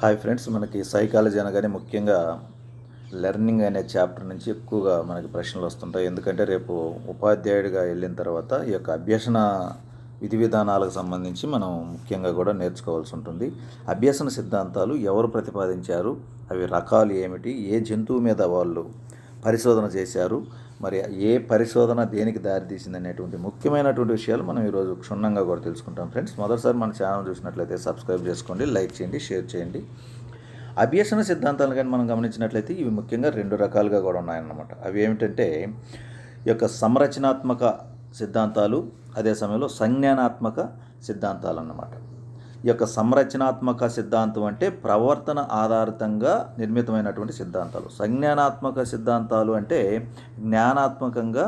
Hi friends మనకి psychology అనగానే ముఖ్యంగా లెర్నింగ్ అనే చాప్టర్ నుంచి ఎక్కువగా మనకి ప్రశ్నలు వస్తుంటాయి. ఎందుకంటే రేపు ఉపాధ్యాయుడిగా వెళ్ళిన తర్వాత ఈ యొక్క అభ్యసన విధి విధానాలకు సంబంధించి మనం ముఖ్యంగా కూడా నేర్చుకోవాల్సి ఉంటుంది. అభ్యసన సిద్ధాంతాలు ఎవరు ప్రతిపాదించారు? అవి రకాలు ఏమిటి? ఏ జంతువు మీద వాళ్ళు పరిశోధన చేశారు? మరి ఏ పరిశోధన దేనికి దారితీసింది అనేటువంటి ముఖ్యమైనటువంటి విషయాలు మనం ఈరోజు క్షుణ్ణంగా కూడా తెలుసుకుంటాం. ఫ్రెండ్స్ మొదటిసారి మన ఛానల్ చూసినట్లయితే సబ్స్క్రైబ్ చేసుకోండి లైక్ చేయండి షేర్ చేయండి. అభ్యసన సిద్ధాంతాలు కానీ మనం గమనించినట్లయితే ఇవి ముఖ్యంగా రెండు రకాలుగా కూడా ఉన్నాయన్నమాట. అవి ఏమిటంటే ఈ యొక్క సంరచనాత్మక సిద్ధాంతాలు అదే సమయంలో సంజ్ఞానాత్మక సిద్ధాంతాలు అన్నమాట. ఈ యొక్క సంరచనాత్మక సిద్ధాంతం అంటే ప్రవర్తన ఆధారితంగా నిర్మితమైనటువంటి సిద్ధాంతాలు. సంజ్ఞానాత్మక సిద్ధాంతాలు అంటే జ్ఞానాత్మకంగా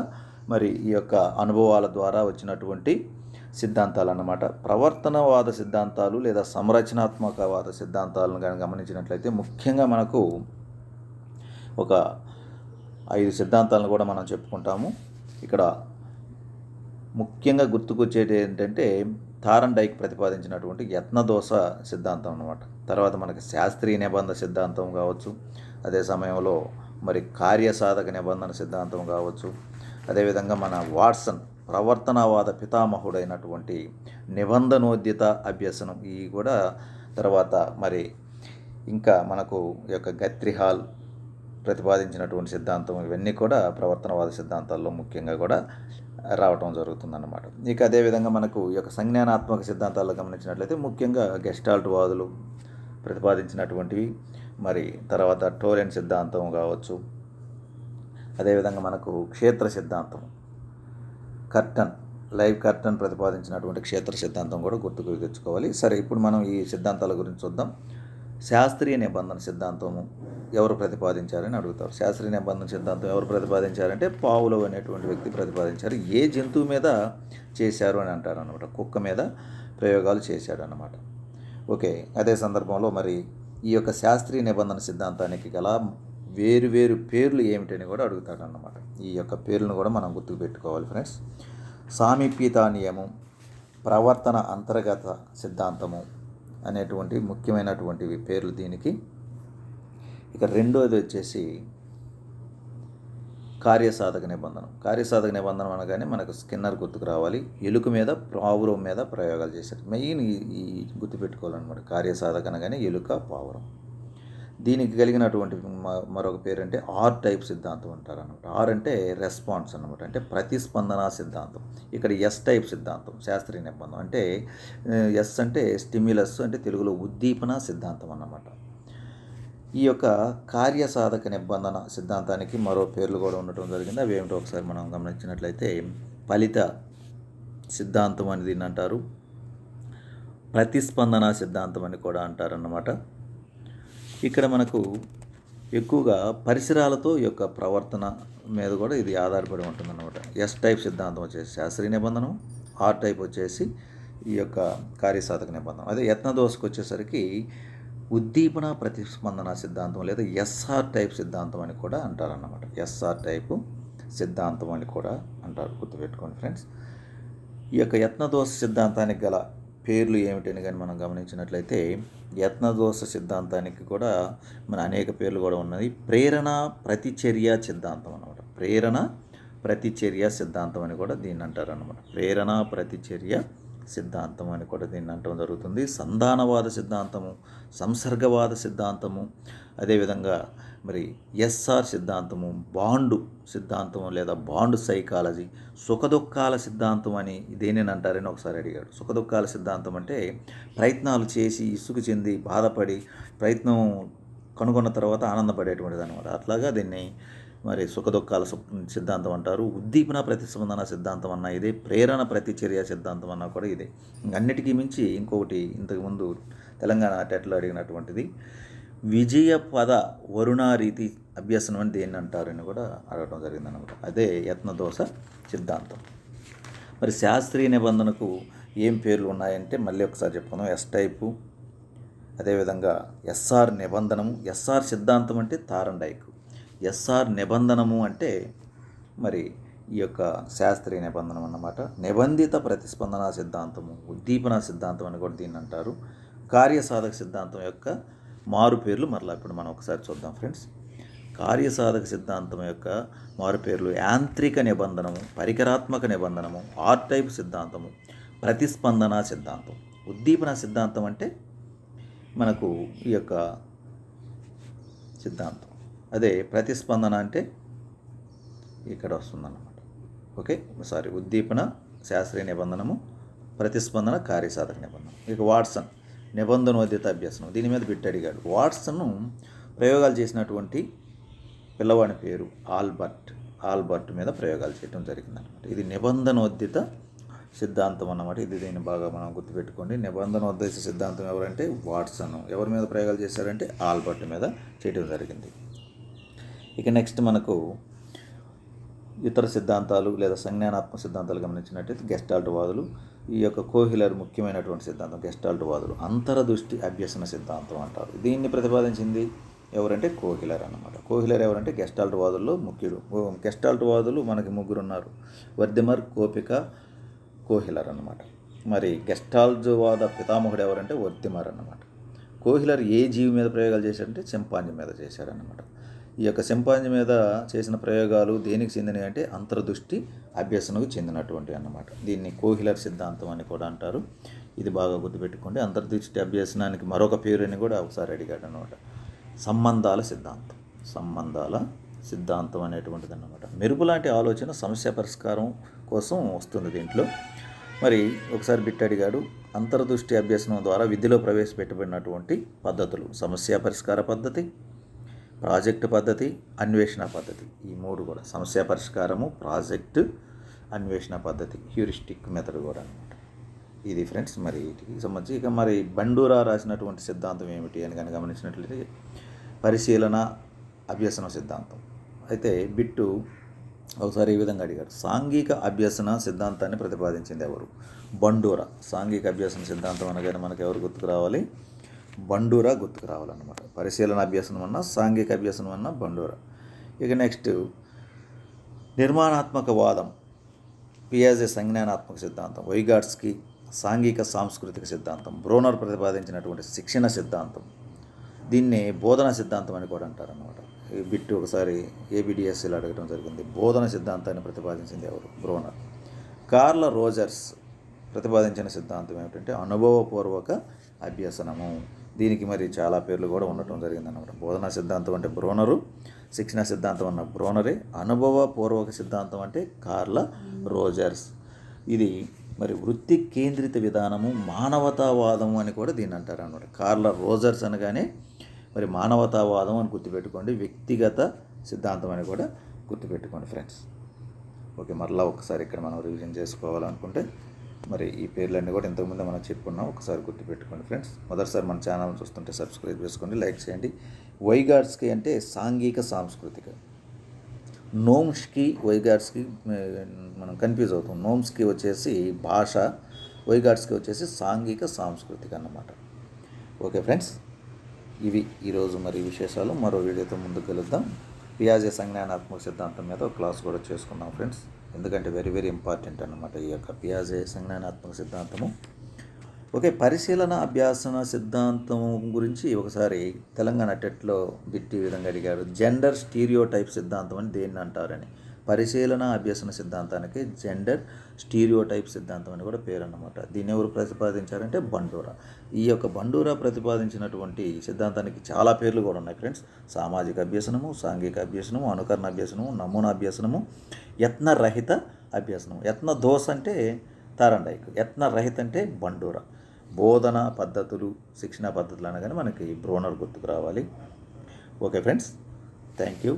మరి ఈ యొక్క అనుభవాల ద్వారా వచ్చినటువంటి సిద్ధాంతాలు అన్నమాట ప్రవర్తనవాద సిద్ధాంతాలు లేదా సంరచనాత్మకవాద సిద్ధాంతాలను కానీ గమనించినట్లయితే ముఖ్యంగా మనకు ఒక ఐదు సిద్ధాంతాలను కూడా మనం చెప్పుకుంటాము. ఇక్కడ ముఖ్యంగా గుర్తుకొచ్చేది ఏంటంటే తారన్ డైక్ ప్రతిపాదించినటువంటి యత్నదోష సిద్ధాంతం అన్నమాట. తర్వాత మనకి శాస్త్రీయ నిబంధన సిద్ధాంతం కావచ్చు అదే సమయంలో మరి కార్యసాధక నిబంధన సిద్ధాంతం కావచ్చు అదేవిధంగా మన వాట్సన్ ప్రవర్తనవాద పితామహుడైనటువంటి నిబంధనోద్యత అభ్యసనం ఇవి కూడా తర్వాత మరి ఇంకా మనకు ఈ యొక్క గత్రిహాల్ ప్రతిపాదించినటువంటి సిద్ధాంతం ఇవన్నీ కూడా ప్రవర్తనవాద సిద్ధాంతాల్లో ముఖ్యంగా కూడా రావటం జరుగుతుందన్నమాట. ఇక అదేవిధంగా మనకు ఈ యొక్క సంజ్ఞానాత్మక సిద్ధాంతాలు గమనించినట్లయితే ముఖ్యంగా గెస్టాల్ట్ వాదులు ప్రతిపాదించినటువంటివి మరి తర్వాత టోలెన్ సిద్ధాంతం కావచ్చు అదేవిధంగా మనకు క్షేత్ర సిద్ధాంతం కర్టన్ లైవ్ కర్టన్ ప్రతిపాదించినటువంటి క్షేత్ర సిద్ధాంతం కూడా గుర్తుకు తెచ్చుకోవాలి. సరే ఇప్పుడు మనం ఈ సిద్ధాంతాల గురించి చూద్దాం. శాస్త్రీయ నిబంధన సిద్ధాంతము ఎవరు ప్రతిపాదించారని అడుగుతారు. శాస్త్రీయ నిబంధన సిద్ధాంతం ఎవరు ప్రతిపాదించారంటే పావులు అనేటువంటి వ్యక్తి ప్రతిపాదించారు. ఏ జంతువు మీద చేశారు అని అంటారు అనమాట కుక్క మీద ప్రయోగాలు చేశాడు అనమాట ఓకే అదే సందర్భంలో మరి ఈ యొక్క శాస్త్రీయ నిబంధన సిద్ధాంతానికి గల వేరు వేరు పేర్లు ఏమిటని కూడా అడుగుతాడు అనమాట ఈ యొక్క పేర్లను కూడా మనం గుర్తుకు పెట్టుకోవాలి ఫ్రెండ్స్. సామీప్యతా నియమం ప్రవర్తన అంతర్గత సిద్ధాంతము అనేటువంటి ముఖ్యమైనటువంటివి పేర్లు దీనికి. ఇక రెండోది వచ్చేసి కార్యసాధక నిబంధన. కార్యసాధక నిబంధన అనగానే మనకు స్కిన్నర్ గుర్తుకు రావాలి. ఎలుక మీద పావురం మీద ప్రయోగాలు చేశారు మెయిన్ ఈ ఈ గుర్తుపెట్టుకోవాలన్నమాట. కార్యసాధక అనగానే ఎలుక పావురం. దీనికి కలిగినటువంటి మ- మరొక పేరు అంటే ఆర్ టైప్ సిద్ధాంతం అంటారు అనమాట ఆర్ అంటే రెస్పాన్స్ అనమాట అంటే ప్రతిస్పందన సిద్ధాంతం. ఇక్కడ ఎస్ టైప్ సిద్ధాంతం శాస్త్రీయ నిబంధం అంటే ఎస్ అంటే స్టిమ్యులస్ అంటే తెలుగులో ఉద్దీపన సిద్ధాంతం అన్నమాట. ఈ యొక్క కార్యసాధక నిబంధన సిద్ధాంతానికి మరో పేర్లు కూడా ఉండటం జరిగింది. అవి ఏమిటో ఒకసారి మనం గమనించినట్లయితే ఫలిత సిద్ధాంతం అని దీన్ని అంటారు. ప్రతిస్పందన సిద్ధాంతం అని కూడా అంటారన్నమాట. ఇక్కడ మనకు ఎక్కువగా పరిసరాలతో యొక్క ప్రవర్తన మీద కూడా ఇది ఆధారపడి ఉంటుందన్నమాట. ఎస్ టైప్ సిద్ధాంతం వచ్చేసి శాస్త్రీయ నిబంధనం ఆర్ టైప్ వచ్చేసి ఈ యొక్క కార్యసాధక నిబంధన అదే యత్నదోషకు వచ్చేసరికి ఉద్దీపన ప్రతిస్పందన సిద్ధాంతం లేదా ఎస్ఆర్ టైప్ సిద్ధాంతం అని కూడా అంటారన్నమాట. ఎస్ఆర్ టైపు సిద్ధాంతం అని కూడా అంటారు. గుర్తుపెట్టుకోండి ఫ్రెండ్స్. ఈ యొక్క యత్నదోష సిద్ధాంతానికి గల పేర్లు ఏమిటని కానీ మనం గమనించినట్లయితే యత్నదోష సిద్ధాంతానికి కూడా మన అనేక పేర్లు కూడా ఉన్నాయి ప్రేరణ ప్రతిచర్య సిద్ధాంతం అనమాట ప్రేరణ ప్రతిచర్య సిద్ధాంతం అని కూడా దీన్ని అంటారు అనమాట ప్రేరణ ప్రతిచర్య సిద్ధాంతం అని కూడా దీన్ని అంటం జరుగుతుంది. సంధానవాద సిద్ధాంతము సంసర్గవాద సిద్ధాంతము అదేవిధంగా మరి ఎస్ఆర్ సిద్ధాంతము బాండు సిద్ధాంతము లేదా బాండు సైకాలజీ సుఖదుఖాల సిద్ధాంతం అని దేనిని అంటారని ఒకసారి అడిగాడు. సుఖదుఖాల సిద్ధాంతం అంటే ప్రయత్నాలు చేసి ఇసుకు చెంది బాధపడి ప్రయత్నం కనుగొన్న తర్వాత ఆనందపడేటువంటిది అనమాట అట్లాగా దీన్ని మరి సుఖదుఖాల సిద్ధాంతం అంటారు. ఉద్దీపన ప్రతిస్పందన సిద్ధాంతం అన్న ఇదే ప్రేరణ ప్రతిచర్య సిద్ధాంతం అన్నా కూడా ఇదే. అన్నిటికీ మించి ఇంకొకటి ఇంతకుముందు తెలంగాణ టెట్లో అడిగినటువంటిది విజయ పద వరుణారీతి అభ్యసనం అని దేన్ని అంటారని కూడా అడగడం జరిగిందనమాట అదే యత్నదోష సిద్ధాంతం. మరి శాస్త్రీయ నిబంధనకు ఏం పేర్లు ఉన్నాయంటే మళ్ళీ ఒకసారి చెప్పుకుందాం. ఎస్ టైపు అదేవిధంగా ఎస్ఆర్ నిబంధనము. ఎస్ఆర్ సిద్ధాంతం అంటే తారండైకు. ఎస్ఆర్ నిబంధనము అంటే మరి ఈ యొక్క శాస్త్రీయ నిబంధనం అన్నమాట. నిబంధిత ప్రతిస్పందన సిద్ధాంతము ఉద్దీపన సిద్ధాంతం అని కూడా దీన్ని అంటారు. కార్యసాధక సిద్ధాంతం యొక్క మారు పేర్లు మరలా ఇప్పుడు మనం ఒకసారి చూద్దాం ఫ్రెండ్స్. కార్యసాధక సిద్ధాంతం యొక్క మారు పేర్లు యాంత్రిక నిబంధనము పరికరాత్మక నిబంధనము ఆర్ టైప్ సిద్ధాంతము ప్రతిస్పందన సిద్ధాంతం. ఉద్దీపన సిద్ధాంతం అంటే మనకు ఈ యొక్క సిద్ధాంతం. అదే ప్రతిస్పందన అంటే ఇక్కడ వస్తుందన్నమాట. ఓకే? సారీ ఉద్దీపన శాస్త్రీయ నిబంధనము ప్రతిస్పందన కార్యసాధక నిబంధన ఇక వాట్సన్. నిబంధనోదిత అభ్యసనం దీని మీద బిట్ అడిగాడు. వాట్సన్ ప్రయోగాలు చేసినటువంటి పిల్లవాడి పేరు ఆల్బర్ట్. ఆల్బర్ట్ మీద ప్రయోగాలు చేయడం జరిగిందనమాట ఇది నిబంధనోద్యత సిద్ధాంతం అన్నమాట. ఇది దీన్ని బాగా మనం గుర్తుపెట్టుకోండి. నిబంధనోద్దేశ సిద్ధాంతం ఎవరంటే వాట్సన్. ఎవరి మీద ప్రయోగాలు చేశారంటే ఆల్బర్ట్ మీద చేయడం జరిగింది. ఇక నెక్స్ట్ మనకు ఇతర సిద్ధాంతాలు లేదా సంజ్ఞానాత్మక సిద్ధాంతాలు గమనించినట్టయితే గెస్టాల్ట్ వాదులు ఈ యొక్క కోహిలర్ ముఖ్యమైనటువంటి సిద్ధాంతం గెస్టాల్ట్ వాదులు అంతరదృష్టి అభ్యసన సిద్ధాంతం అంటారు. దీన్ని ప్రతిపాదించింది ఎవరంటే కోహిలర్ అన్నమాట. కోహిలర్ ఎవరంటే గెస్టాల్ట్ వాదుల్లో ముఖ్యుడు. గెస్టాల్ట్ వాదులు మనకి ముగ్గురు ఉన్నారు వర్ధిమర్ కోపిక కోహిలర్ అనమాట మరి గెస్టాల్ట్ వాద పితామహుడు ఎవరంటే వర్దిమర్ అనమాట కోహిలర్ ఏ జీవి మీద ప్రయోగాలు చేశారంటే చింపాంజీ మీద చేశారనమాట ఈ యొక్క సింపాంజీ మీద చేసిన ప్రయోగాలు దేనికి చెందినవి అంటే అంతర్దృష్టి అభ్యసనకు చెందినటువంటి అన్నమాట. దీన్ని కోహిలర్ సిద్ధాంతం అని కూడా అంటారు. ఇది బాగా గుర్తుపెట్టుకోండి. అంతర్దృష్టి అభ్యసనానికి మరొక పేరు అని కూడా ఒకసారి అడిగాడు అనమాట సంబంధాల సిద్ధాంతం. సంబంధాల సిద్ధాంతం అనేటువంటిది అన్నమాట. మెరుపు లాంటి ఆలోచన సమస్య పరిష్కారం కోసం వస్తుంది దీంట్లో. మరి ఒకసారి బిట్ అడిగాడు. అంతర్దృష్టి అభ్యసనం ద్వారా విద్యలో ప్రవేశపెట్టబడినటువంటి పద్ధతులు. సమస్య పరిష్కార పద్ధతి ప్రాజెక్ట్ పద్ధతి అన్వేషణ పద్ధతి. ఈ మూడు కూడా సమస్య పరిష్కారము ప్రాజెక్టు అన్వేషణ పద్ధతి హ్యూరిస్టిక్ మెథడ్ కూడా అనమాట ఇది ఫ్రెండ్స్ మరి వీటికి సంబంధించి ఇక మరి బండూరా రాసినటువంటి సిద్ధాంతం ఏమిటి అని కనుక గమనించినట్లయితే పరిశీలన అభ్యసన సిద్ధాంతం. అయితే బిట్టు ఒకసారి ఈ విధంగా అడిగారు సాంఘిక అభ్యసన సిద్ధాంతాన్ని ప్రతిపాదించింది ఎవరు? బండూరా. సాంఘిక అభ్యసన సిద్ధాంతం అనగానే మనకు ఎవరు గుర్తుకు రావాలి? బండూరా గుర్తుకు రావాలన్నమాట. పరిశీలన అభ్యసనం అన్న సాంఘిక అభ్యసనం అన్న బండూరా. ఇక నెక్స్ట్ నిర్మాణాత్మక వాదం పియాజే సంజ్ఞానాత్మక సిద్ధాంతం వైగాట్స్కి సాంఘిక సాంస్కృతిక సిద్ధాంతం బ్రోనర్ ప్రతిపాదించినటువంటి శిక్షణ సిద్ధాంతం. దీన్ని బోధన సిద్ధాంతం అని కూడా అంటారన్నమాట. ఈ బిట్టు ఒకసారి ఏబిడిఎస్సీలో అడగడం జరిగింది. బోధన సిద్ధాంతాన్ని ప్రతిపాదించింది ఎవరు? బ్రోనర్. కార్ల రోజర్స్ ప్రతిపాదించిన సిద్ధాంతం ఏమిటంటే అనుభవపూర్వక అభ్యసనము. దీనికి మరి చాలా పేర్లు కూడా ఉండటం జరిగిందన్నమాట. బోధనా సిద్ధాంతం అంటే బ్రోనరు శిక్షణ సిద్ధాంతం అన్న బ్రోనరే అనుభవపూర్వక సిద్ధాంతం అంటే కార్ల రోజర్స్. ఇది మరి వృత్తి కేంద్రిత విధానము మానవతావాదము అని కూడా దీన్ని అంటారు అనమాట కార్ల రోజర్స్ అనగానే మరి మానవతావాదం అని గుర్తుపెట్టుకోండి వ్యక్తిగత సిద్ధాంతం అని కూడా గుర్తుపెట్టుకోండి ఫ్రెండ్స్. ఓకే మరలా ఒకసారి ఇక్కడ మనం రివిజన్ చేసుకోవాలనుకుంటే మరి ఈ పేర్లన్నీ కూడా ఇంతకుముందు మనం చెప్పుకున్నాం. ఒకసారి గుర్తుపెట్టుకోండి ఫ్రెండ్స్. మొదటిసారి మన ఛానల్ చూస్తుంటే సబ్స్క్రైబ్ చేసుకోండి లైక్ చేయండి. వైగాడ్స్కి అంటే సాంఘిక సాంస్కృతిక. నోమ్స్కి వైగాడ్స్కి మనం కన్ఫ్యూజ్ అవుతాం. నోమ్స్కి వచ్చేసి భాష వైగాడ్స్కి వచ్చేసి సాంఘిక సాంస్కృతిక అన్నమాట. Okay friends. ఇవి ఈరోజు మరి విశేషాలు. మరో వీడియోతో ముందుకు వెళుద్దాం. పియాజే సంజ్ఞానాత్మక సిద్ధాంతం మీద ఒక క్లాస్ కూడా చేసుకుందాం ఫ్రెండ్స్. ఎందుకంటే వెరీ వెరీ ఇంపార్టెంట్ అనమాట ఈ యొక్క పియాజే సంజ్ఞానాత్మక సిద్ధాంతము. ఓకే పరిశీలన అభ్యాసన సిద్ధాంతం గురించి ఒకసారి తెలంగాణ టెట్లో బిట్టి విధంగా అడిగారు. జెండర్ స్టీరియో టైప్ సిద్ధాంతం అని దేన్ని అంటారని. పరిశీలన అభ్యసన సిద్ధాంతానికి జెండర్ స్టీరియో టైప్ సిద్ధాంతం అని కూడా పేరు అన్నమాట దీన్ని ఎవరు ప్రతిపాదించారంటే బండూరా. ఈ యొక్క బండూరా ప్రతిపాదించినటువంటి సిద్ధాంతానికి చాలా పేర్లు కూడా ఉన్నాయి ఫ్రెండ్స్ సామాజిక అభ్యసనము సాంఘిక అభ్యసనము అనుకరణ అభ్యసనము నమూనా అభ్యసనము యత్నరహిత అభ్యసనం యత్న దోష అంటే తారండైక్ యత్న రహిత అంటే బండూరా. బోధన పద్ధతులు శిక్షణ పద్ధతులు అనగానే మనకి బ్రోనర్ గుర్తుకు రావాలి. Okay friends thank you